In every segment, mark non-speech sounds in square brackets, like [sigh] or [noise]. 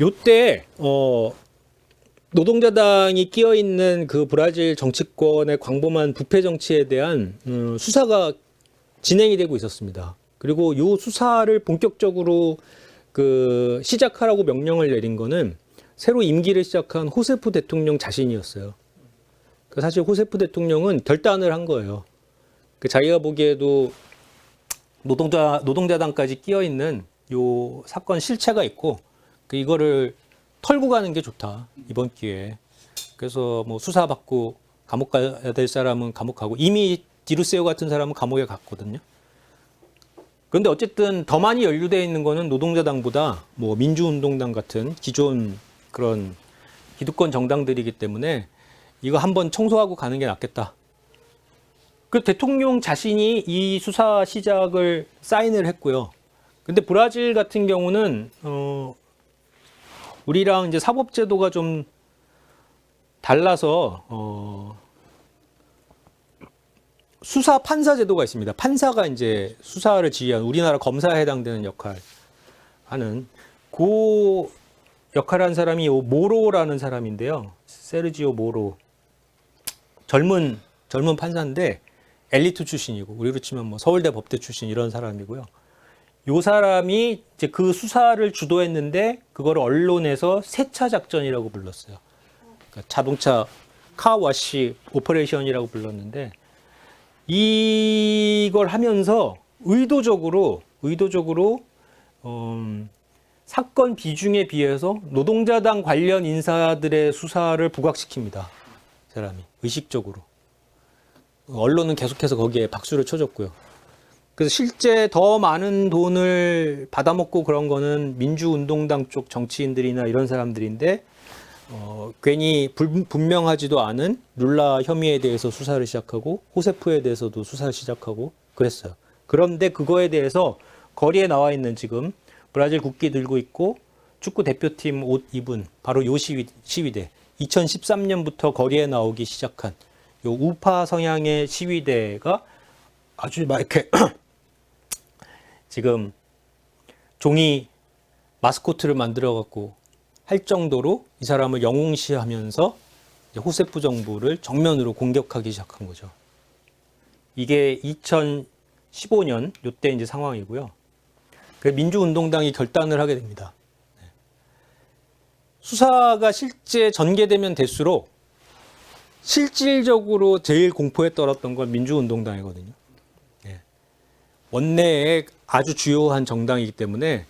요때 어 노동자당이 끼어 있는 그 브라질 정치권의 광범한 부패 정치에 대한 음, 수사가 진행이 되고 있었습니다. 그리고 요 수사를 본격적으로 그 시작하라고 명령을 내린 거는 새로 임기를 시작한 호세프 대통령 자신이었어요. 그 사실 호세프 대통령은 결단을 한 거예요. 그 자기가 보기에도 노동자 노동자당까지 끼어 있는 요 사건 실체가 있고 그 이거를 털고 가는 게 좋다 이번 기회에. 그래서 뭐 수사 받고 감옥 가야 될 사람은 감옥 가고 이미 디루세오 같은 사람은 감옥에 갔거든요. 그런데 어쨌든 더 많이 연루되어 있는 거는 노동자당보다 뭐 민주운동당 같은 기존 그런 기득권 정당들이기 때문에 이거 한번 청소하고 가는 게 낫겠다. 그 대통령 자신이 이 수사 시작을 사인을 했고요. 근데 브라질 같은 경우는 어 우리랑 이제 사법제도가 좀 달라서 어 수사 판사 제도가 있습니다. 판사가 이제 수사를 지휘하는 우리나라 검사에 해당되는 역할 하는 그 역할을 한 사람이 요 모로라는 사람인데요. 세르지오 모로. 젊은 젊은 판사인데 엘리트 출신이고 우리로 치면 뭐 서울대 법대 출신 이런 사람이고요. 요 사람이 이제 그 수사를 주도했는데 그거를 언론에서 세차 작전이라고 불렀어요. 그러니까 자동차 카와시 오퍼레이션이라고 불렀는데 이걸 하면서 의도적으로 의도적으로 음, 사건 비중에 비해서 노동자당 관련 인사들의 수사를 부각시킵니다. 사람이 의식적으로 언론은 계속해서 거기에 박수를 쳐줬고요. 그래서 실제 더 많은 돈을 받아먹고 그런 거는 민주운동당 쪽 정치인들이나 이런 사람들인데 어, 괜히 불, 분명하지도 않은 룰라 혐의에 대해서 수사를 시작하고 호세프에 대해서도 수사를 시작하고 그랬어요. 그런데 그거에 대해서 거리에 나와 있는 지금 브라질 국기 들고 있고 축구 대표팀 옷 입은 바로 요 시위, 시위대 2013년부터 거리에 나오기 시작한 요 우파 성향의 시위대가 아주 막 이렇게 [clears throat] 지금 종이 마스코트를 만들어 갖고 할 정도로 이 사람을 영웅시하면서 호세프 정부를 정면으로 공격하기 시작한 거죠. 이게 2015년 요때 이제 상황이고요. 그 민주운동당이 결단을 하게 됩니다. 네. 수사가 실제 전개되면 될수록 실질적으로 제일 공포에 떨었던 건 민주운동당이거든요. 예. 원내에 아주 주요한 정당이기 때문에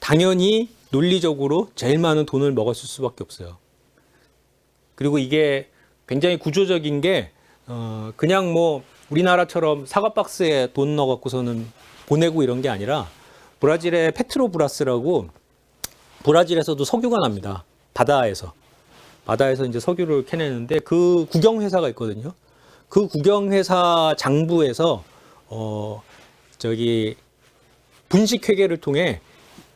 당연히 논리적으로 제일 많은 돈을 먹었을 수밖에 없어요. 그리고 이게 굉장히 구조적인 게 어, 그냥 뭐 우리나라처럼 사과 박스에 돈 넣어 갖고서는 보내고 이런 게 아니라 브라질의 페트로브라스라고 브라질에서도 석유가 납니다. 바다에서. 바다에서 이제 석유를 캐내는데 그 국영 회사가 있거든요. 그 국영 회사 장부에서 어 저기 분식 회계를 통해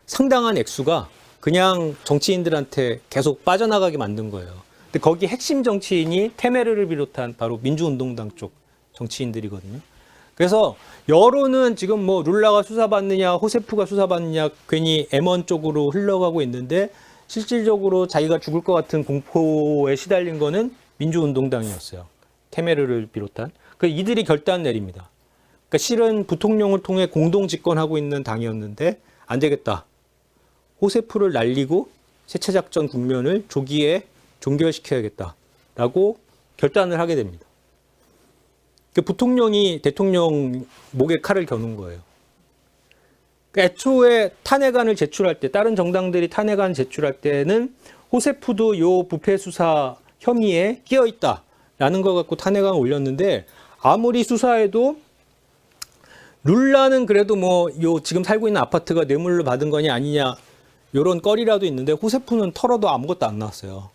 상당한 액수가 그냥 정치인들한테 계속 빠져나가게 만든 거예요. 근데 거기 핵심 정치인이 테메르를 비롯한 바로 민주운동당 쪽 정치인들이거든요. 그래서 여론은 지금 뭐 룰라가 수사받느냐, 호세프가 수사받느냐 괜히 M1 쪽으로 흘러가고 있는데 실질적으로 자기가 죽을 것 같은 공포에 시달린 거는 민주운동당이었어요. 테메르를 비롯한. 그 이들이 결단 내립니다. 그러니까 실은 부통령을 통해 공동 집권하고 있는 당이었는데 안 되겠다. 호세프를 날리고 세차작전 국면을 조기에 종결시켜야겠다라고 결단을 하게 됩니다. 그 부통령이 대통령 목에 칼을 겨눈 거예요. 그 애초에 탄핵안을 제출할 때 다른 정당들이 탄핵안 제출할 때는 호세프도 요 부패 수사 혐의에 끼어 있다라는 거 갖고 탄핵안 올렸는데 아무리 수사해도 룰라는 그래도 뭐 요 지금 살고 있는 아파트가 뇌물로 받은 거냐 아니냐 요런 거리라도 있는데 호세프는 털어도 아무것도 안 나왔어요.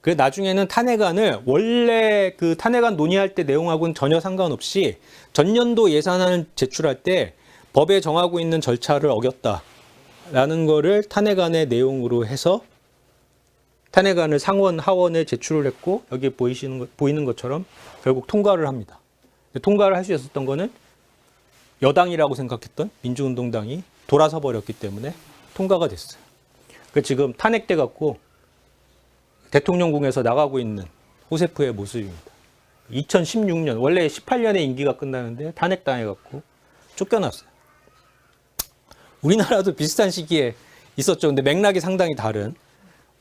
그래 나중에는 탄핵안을 원래 그 탄핵안 논의할 때 내용하고는 전혀 상관없이 전년도 예산안을 제출할 때 법에 정하고 있는 절차를 어겼다라는 거를 탄핵안의 내용으로 해서 탄핵안을 상원 하원에 제출을 했고 여기 보이시는 것, 보이는 것처럼 결국 통과를 합니다. 통과를 할 수 있었던 거는 여당이라고 생각했던 민주운동당이 돌아서 버렸기 때문에 통과가 됐어요. 그 지금 탄핵돼 갖고 대통령궁에서 나가고 있는 호세프의 모습입니다. 2016년 원래 18년에 임기가 끝나는데 탄핵당해 갖고 쫓겨났어요. 우리나라도 비슷한 시기에 있었죠. 근데 맥락이 상당히 다른.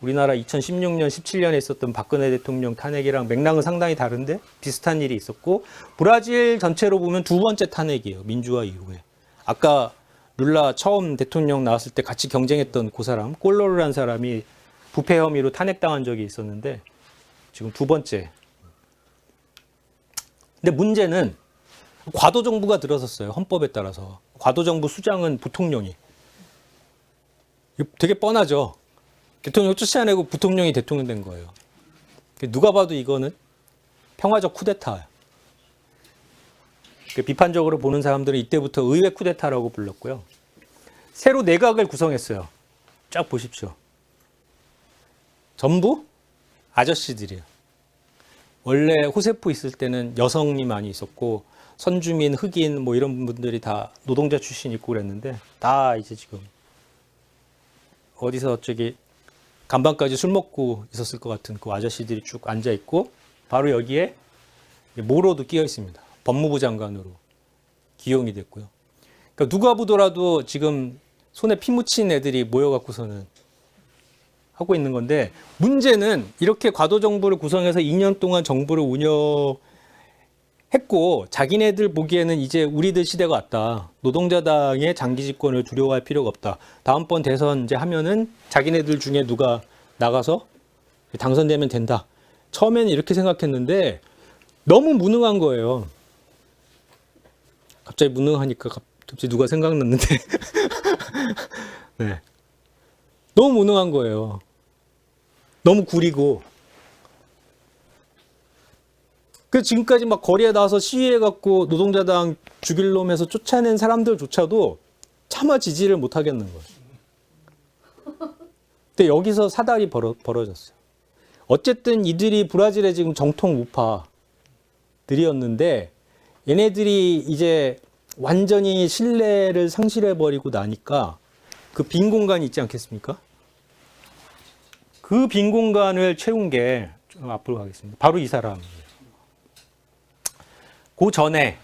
우리나라 2016년, 17년에 있었던 박근혜 대통령 탄핵이랑 맥락은 상당히 다른데 비슷한 일이 있었고 브라질 전체로 보면 두 번째 탄핵이에요. 민주화 이후에. 아까 룰라 처음 대통령 나왔을 때 같이 경쟁했던 그 사람, 꼴로르란 사람이 부패 혐의로 탄핵당한 적이 있었는데 지금 두 번째. 근데 문제는 과도 정부가 들어섰어요. 헌법에 따라서. 과도 정부 수장은 부통령이. 되게 뻔하죠. 대통령 쫓아내고 부통령이 대통령 된 거예요. 누가 봐도 이거는 평화적 쿠데타예요. 그 비판적으로 보는 사람들은 이때부터 의회 쿠데타라고 불렀고요. 새로 내각을 구성했어요. 쫙 보십시오. 전부 아저씨들이에요. 원래 호세프 있을 때는 여성이 많이 있었고 선주민, 흑인 뭐 이런 분들이 다 노동자 출신 있고 그랬는데 다 이제 지금 어디서 저기 간밤까지 술 먹고 있었을 것 같은 그 아저씨들이 쭉 앉아 있고 바로 여기에 모로도 끼어 있습니다. 법무부 장관으로 기용이 됐고요. 그러니까 누가 보더라도 지금 손에 피 묻힌 애들이 모여갖고서는 하고 있는 건데 문제는 이렇게 과도 정부를 구성해서 2년 동안 정부를 운영 했고 자기네들 보기에는 이제 우리들 시대가 왔다. 노동자당의 장기 집권을 두려워할 필요가 없다. 다음번 대선 이제 하면은 자기네들 중에 누가 나가서 당선되면 된다. 처음에는 이렇게 생각했는데 너무 무능한 거예요. 갑자기 무능하니까 갑자기 누가 생각났는데 [laughs] 네. 너무 무능한 거예요. 너무 구리고. 그 지금까지 막 거리에 나와서 시위해갖고 노동자당 죽일 놈에서 쫓아낸 사람들조차도 차마 지지를 못 하겠는 거예요. 근데 여기서 사달이 벌어, 벌어졌어요. 어쨌든 이들이 브라질의 지금 정통 우파들이었는데 얘네들이 이제 완전히 신뢰를 상실해버리고 나니까 그 빈 공간이 있지 않겠습니까? 그 빈 공간을 채운 게좀 앞으로 가겠습니다. 바로 이 사람이에요. 그 전에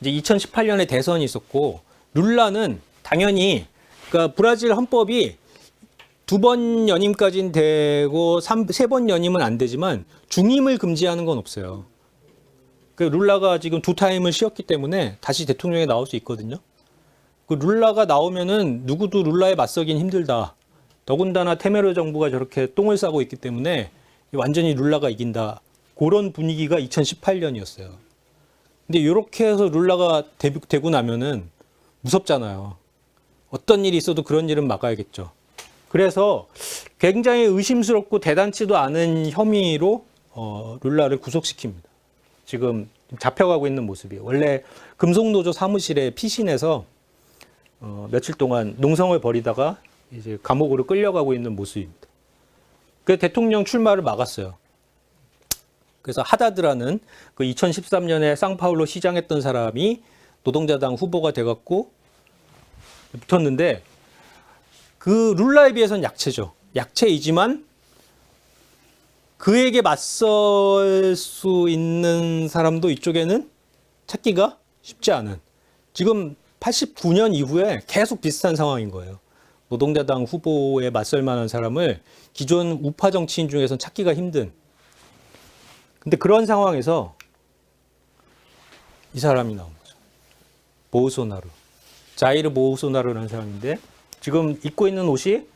이제 2018년에 대선이 있었고 룰라는 당연히 그러니까 브라질 헌법이 두 번 연임까지는 되고 세 번 연임은 안 되지만 중임을 금지하는 건 없어요. 그 룰라가 지금 두 타임을 쉬었기 때문에 다시 대통령에 나올 수 있거든요. 그 룰라가 나오면은 누구도 룰라에 맞서긴 힘들다. 더군다나 테메르 정부가 저렇게 똥을 싸고 있기 때문에 완전히 룰라가 이긴다. 그런 분위기가 2018년이었어요. 근데 이렇게 해서 룰라가 되고 나면은 무섭잖아요. 어떤 일이 있어도 그런 일은 막아야겠죠. 그래서 굉장히 의심스럽고 대단치도 않은 혐의로 어, 룰라를 구속시킵니다. 지금 잡혀가고 있는 모습이에요. 원래 금속노조 사무실에 피신해서 어, 며칠 동안 농성을 벌이다가 이제 감옥으로 끌려가고 있는 모습입니다. 그 대통령 출마를 막았어요. 그래서 하다드라는 그 2013년에 상파울로 시장했던 사람이 노동자당 후보가 돼갖고 붙었는데 그 룰라에 비해서는 약체죠. 약체이지만 그에게 맞설 수 있는 사람도 이쪽에는 찾기가 쉽지 않은 지금 89년 이후에 계속 비슷한 상황인 거예요. 노동자당 후보에 맞설 만한 사람을 기존 우파 정치인 중에서는 찾기가 힘든. 근데 그런 상황에서 이 사람이 나온 거죠. 보우소나루. 자이르 보우소나루라는 사람인데 지금 입고 있는 옷이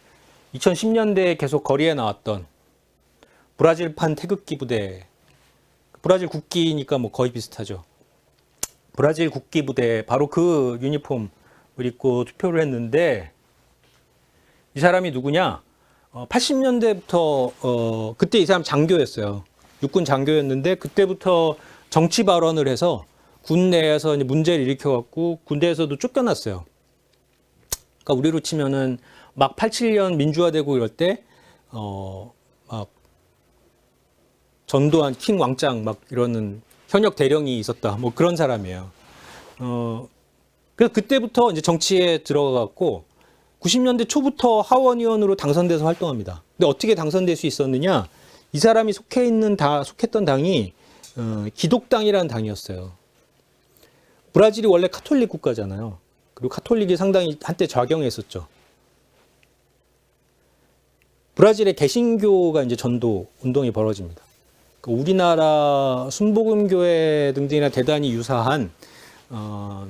2010년대에 계속 거리에 나왔던 브라질판 태극기 부대. 브라질 국기니까 뭐 거의 비슷하죠. 브라질 국기 부대 바로 그 유니폼을 입고 투표를 했는데 이 사람이 누구냐? 어, 80년대부터 어, 그때 이 사람 장교였어요. 육군 장교였는데 그때부터 정치 발언을 해서 군 내에서 문제를 일으켜갖고 군대에서도 쫓겨났어요. 그러니까 우리로 치면은 막 87년 민주화되고 이럴 때 어, 막 전두환 킹 왕짱 막 이러는 현역 대령이 있었다. 뭐 그런 사람이에요. 어, 그래서 그때부터 이제 정치에 들어가갖고 90년대 초부터 하원 의원으로 당선돼서 활동합니다. 근데 어떻게 당선될 수 있었느냐? 이 사람이 속해 있는 다 속했던 당이 어, 기독당이라는 당이었어요. 브라질이 원래 카톨릭 국가잖아요. 그리고 카톨릭이 상당히 한때 좌경했었죠. 브라질의 개신교가 이제 전도 운동이 벌어집니다. 그 우리나라 순복음교회 등등이나 대단히 유사한 어,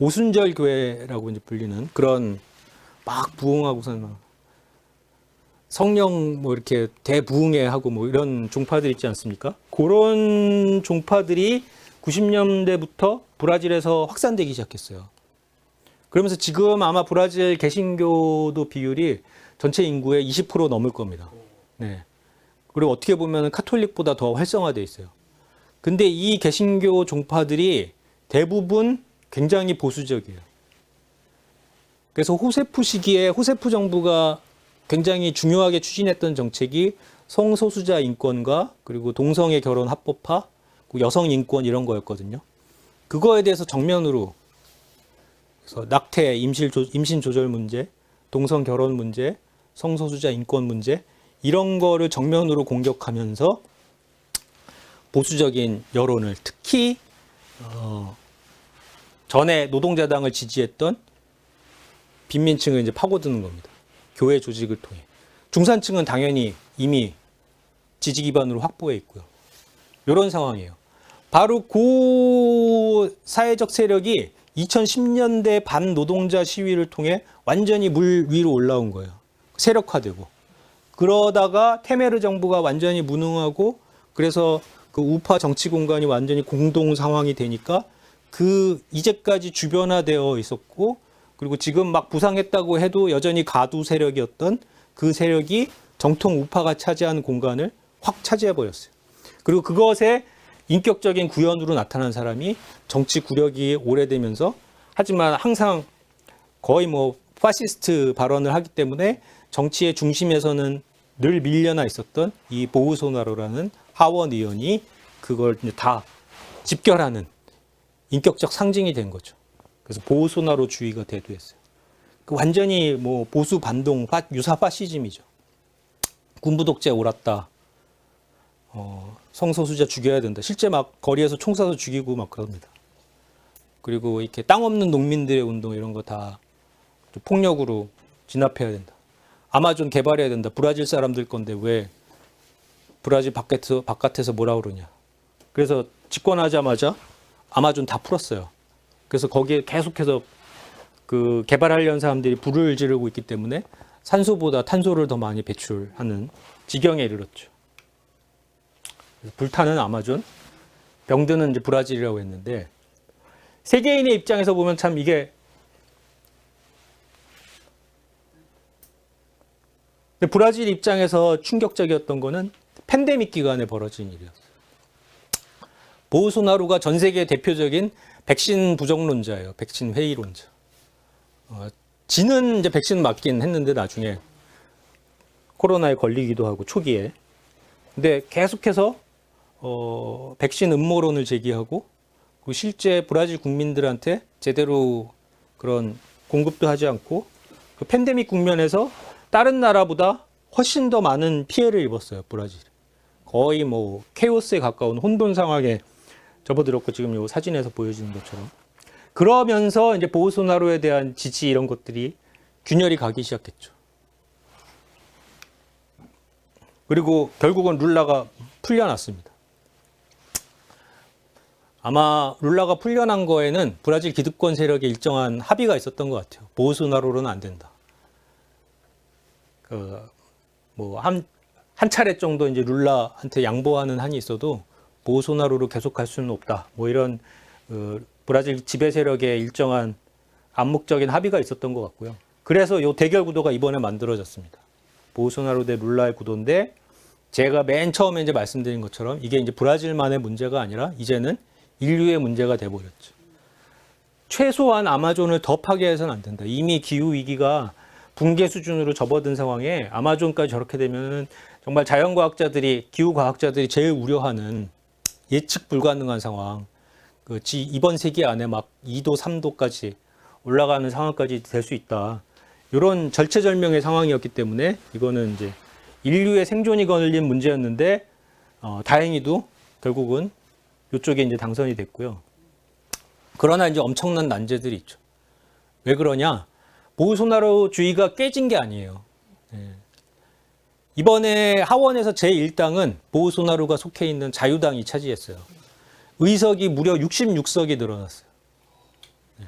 오순절 교회라고 이제 불리는 그런 막 부흥하고서는 막 성령 뭐 이렇게 대부흥회 하고 뭐 이런 종파들 있지 않습니까? 그런 종파들이 90년대부터 브라질에서 확산되기 시작했어요. 그러면서 지금 아마 브라질 개신교도 비율이 전체 인구의 20% 넘을 겁니다. 네. 그리고 어떻게 보면 카톨릭보다 더 활성화돼 있어요. 근데 이 개신교 종파들이 대부분 굉장히 보수적이에요. 그래서 호세프 시기에 호세프 정부가 굉장히 중요하게 추진했던 정책이 성소수자 인권과 그리고 동성애 결혼 합법화, 여성 인권 이런 거였거든요. 그거에 대해서 정면으로 그래서 낙태, 임신 조절 문제, 동성 결혼 문제, 성소수자 인권 문제 이런 거를 정면으로 공격하면서 보수적인 여론을 특히 어, 전에 노동자당을 지지했던 빈민층을 이제 파고드는 겁니다. 교회 조직을 통해. 중산층은 당연히 이미 지지 기반으로 확보해 있고요. 이런 상황이에요. 바로 그 사회적 세력이 2010년대 반노동자 시위를 통해 완전히 물 위로 올라온 거예요. 세력화되고. 그러다가 테메르 정부가 완전히 무능하고 그래서 그 우파 정치 공간이 완전히 공동 상황이 되니까 그 이제까지 주변화되어 있었고 그리고 지금 막 부상했다고 해도 여전히 가두 세력이었던 그 세력이 정통 우파가 차지하는 공간을 확 차지해 버렸어요. 그리고 그것에 인격적인 구현으로 나타난 사람이 정치 구력이 오래되면서 하지만 항상 거의 뭐 파시스트 발언을 하기 때문에 정치의 중심에서는 늘 밀려나 있었던 이 보우소나로라는 하원 의원이 그걸 다 집결하는 인격적 상징이 된 거죠. 그래서 보우소나로 주의가 대두했어요. 그 완전히 뭐 보수 반동 파- 유사 파시즘이죠. 군부 독재 옳았다. 어, 성소수자 죽여야 된다. 실제 막 거리에서 총 쏴서 죽이고 막 그럽니다. 그리고 이렇게 땅 없는 농민들의 운동 이런 거 다 폭력으로 진압해야 된다. 아마존 개발해야 된다. 브라질 사람들 건데 왜 브라질 바깥에서, 바깥에서 뭐라 그러냐. 그래서 집권하자마자 아마존 다 풀었어요. 그래서 거기에 계속해서 그 개발하려는 사람들이 불을 지르고 있기 때문에 산소보다 탄소를 더 많이 배출하는 지경에 이르렀죠. 불타는 아마존, 병드는 이제 브라질이라고 했는데 세계인의 입장에서 보면 참 이게 브라질 입장에서 충격적이었던 거는 팬데믹 기간에 벌어진 일이었어요. 보우소나루가 전 세계 대표적인 백신 부정론자예요. 백신 회의론자. 어, 지는 이제 백신 맞긴 했는데 나중에 코로나에 걸리기도 하고 초기에. 근데 계속해서 어, 백신 음모론을 제기하고 그리고 실제 브라질 국민들한테 제대로 그런 공급도 하지 않고 그 팬데믹 국면에서 다른 나라보다 훨씬 더 많은 피해를 입었어요. 브라질. 거의 뭐 케오스에 가까운 혼돈 상황에 접어들었고 지금 요 사진에서 보여지는 것처럼 그러면서 이제 보우소나로에 대한 지지 이런 것들이 균열이 가기 시작했죠. 그리고 결국은 룰라가 풀려났습니다. 아마 룰라가 풀려난 거에는 브라질 기득권 세력의 일정한 합의가 있었던 것 같아요. 보우소나로로는 안 된다. 그 뭐한 한 차례 정도 이제 룰라한테 양보하는 한이 있어도 보우소나로로 계속 갈 수는 없다. 뭐 이런 그 브라질 지배 세력의 일정한 암묵적인 합의가 있었던 것 같고요. 그래서 요 대결 구도가 이번에 만들어졌습니다. 보우소나로 대 룰라의 구도인데 제가 맨 처음에 이제 말씀드린 것처럼 이게 이제 브라질만의 문제가 아니라 이제는 인류의 문제가 돼 버렸죠. 최소한 아마존을 더 파괴해서는 안 된다. 이미 기후 위기가 붕괴 수준으로 접어든 상황에 아마존까지 저렇게 되면은 정말 자연과학자들이 기후 과학자들이 제일 우려하는 예측 불가능한 상황. 그 지- 이번 세기 안에 막 2도, 3도까지 올라가는 상황까지 될 수 있다. 이런 절체절명의 상황이었기 때문에 이거는 이제 인류의 생존이 걸린 문제였는데 어, 다행히도 결국은 이쪽에 이제 당선이 됐고요. 그러나 이제 엄청난 난제들이 있죠. 왜 그러냐? 보우소나로주의가 깨진 게 아니에요. 예. 이번에 하원에서 제1당은 보우소나루가 속해 있는 자유당이 차지했어요. 의석이 무려 66석이 늘어났어요. 예.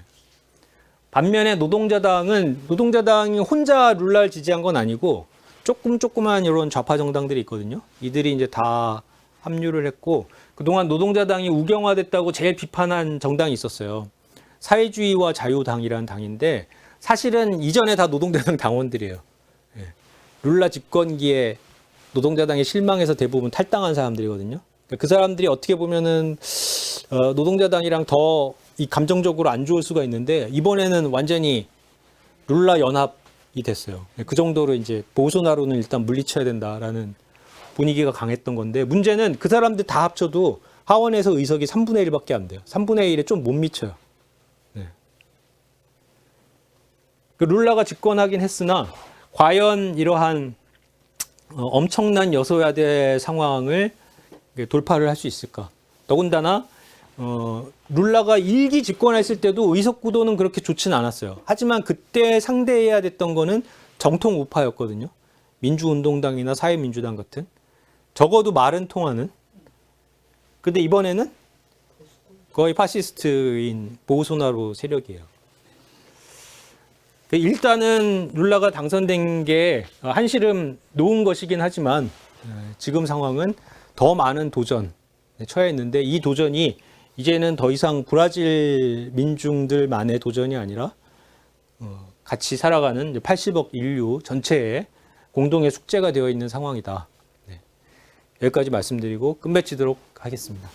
반면에 노동자당은 노동자당이 혼자 룰라를 지지한 건 아니고 조금 조그만 이런 좌파 정당들이 있거든요. 이들이 이제 다 합류를 했고 그동안 노동자당이 우경화됐다고 제일 비판한 정당이 있었어요. 사회주의와 자유당이라는 당인데 사실은 이전에 다 노동자당 [laughs] 당원들이에요. 예. 룰라 집권기에 노동자당에 실망해서 대부분 탈당한 사람들이거든요. 그러니까 그 사람들이 어떻게 보면은 어, 노동자당이랑 더 이 감정적으로 안 좋을 수가 있는데 이번에는 완전히 룰라 연합이 됐어요. 그 정도로 이제 보소나로는 일단 물리쳐야 된다라는 분위기가 강했던 건데 문제는 그 사람들 다 합쳐도 하원에서 의석이 3분의 1밖에 안 돼요. 3분의 1에 좀 못 미쳐요. 네. 그 룰라가 집권하긴 했으나 과연 이러한 어, 엄청난 여소야대 상황을 돌파를 할 수 있을까? 더군다나 어, 룰라가 일기 집권했을 때도 의석 구도는 그렇게 좋지는 않았어요. 하지만 그때 상대해야 됐던 거는 정통 우파였거든요. 민주운동당이나 사회민주당 같은 적어도 말은 통하는. 근데 이번에는 거의 파시스트인 보우소나로 세력이에요. 그 일단은 룰라가 당선된 게 한시름 놓은 것이긴 하지만 어, 지금 상황은 더 많은 도전에 처해 있는데 이 도전이 이제는 더 이상 브라질 민중들만의 도전이 아니라 어, 같이 살아가는 이제 80억 인류 전체의 공동의 숙제가 되어 있는 상황이다. 네. 여기까지 말씀드리고 끝맺히도록 하겠습니다.